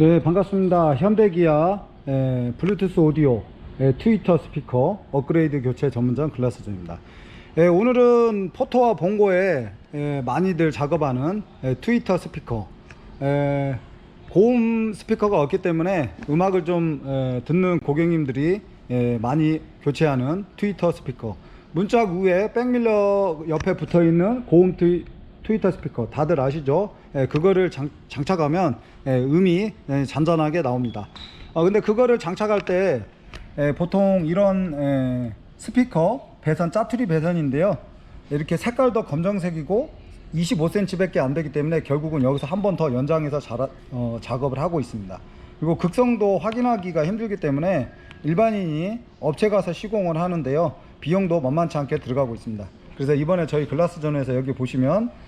네 반갑습니다. 현대기아 에, 블루투스 오디오 에, 트위터 스피커 업그레이드 교체 전문점 글라스존입니다. 에, 오늘은 포토와 봉고에 에, 많이들 작업하는 에, 트위터 스피커 에, 고음 스피커가 없기 때문에 음악을 좀 에, 듣는 고객님들이 에, 많이 교체하는 트위터 스피커. 문짝 위에 백밀러 옆에 붙어 있는 고음 트위, 트위터 스피커 다들 아시죠? 예, 그거를 장, 장착하면 예, 음이 예, 잔잔하게 나옵니다. 어, 근데 그거를 장착할 때 예, 보통 이런 예, 스피커 배선 짜투리 배선인데요. 이렇게 색깔도 검정색이고 25cm밖에 안 되기 때문에 결국은 여기서 한 번 더 연장해서 자라- 어, 작업을 하고 있습니다. 그리고 극성도 확인하기가 힘들기 때문에 일반인이 업체 가서 시공을 하는데요. 비용도 만만치 않게 들어가고 있습니다. 그래서 이번에 저희 글라스존에서 여기 보시면 예,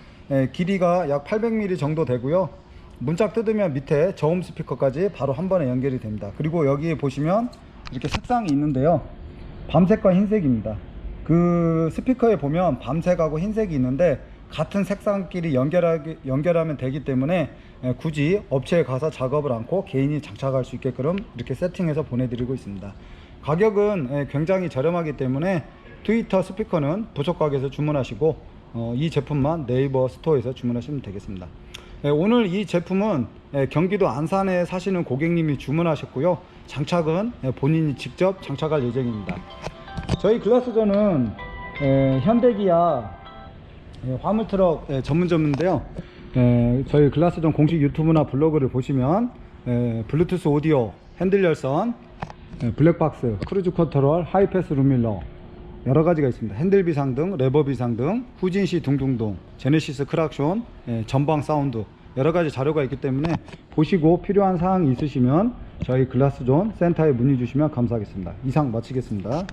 길이가 약 800mm 정도 되고요. 문짝 뜯으면 밑에 저음 스피커까지 바로 한 번에 연결이 됩니다. 그리고 여기 보시면 이렇게 색상이 있는데요. 밤색과 흰색입니다. 그 스피커에 보면 밤색하고 흰색이 있는데 같은 색상끼리 연결하기, 연결하면 되기 때문에 예, 굳이 업체에 가서 작업을 않고 개인이 장착할 수 있게끔 이렇게 세팅해서 보내드리고 있습니다. 가격은 예, 굉장히 저렴하기 때문에 트위터 스피커는 부속 가게에서 주문하시고 어, 이 제품만 네이버 스토어에서 주문하시면 되겠습니다. 예, 오늘 이 제품은 예, 경기도 안산에 사시는 고객님이 주문하셨고요. 장착은 예, 본인이 직접 장착할 예정입니다. 저희 글라스존은 예, 현대기아 예, 화물트럭 예, 전문점인데요. 예, 저희 글라스존 공식 유튜브나 블로그를 보시면 예, 블루투스 오디오, 핸들 열선, 예, 블랙박스, 크루즈 컨트롤, 하이패스 룸밀러 여러 가지가 있습니다. 핸들 비상 등, 레버 비상 등, 후진시 등등등, 제네시스 크락션, 예, 전방 사운드 여러 가지 자료가 있기 때문에 보시고 필요한 사항이 있으시면 저희 글라스존 센터에 문의 주시면 감사하겠습니다. 이상 마치겠습니다.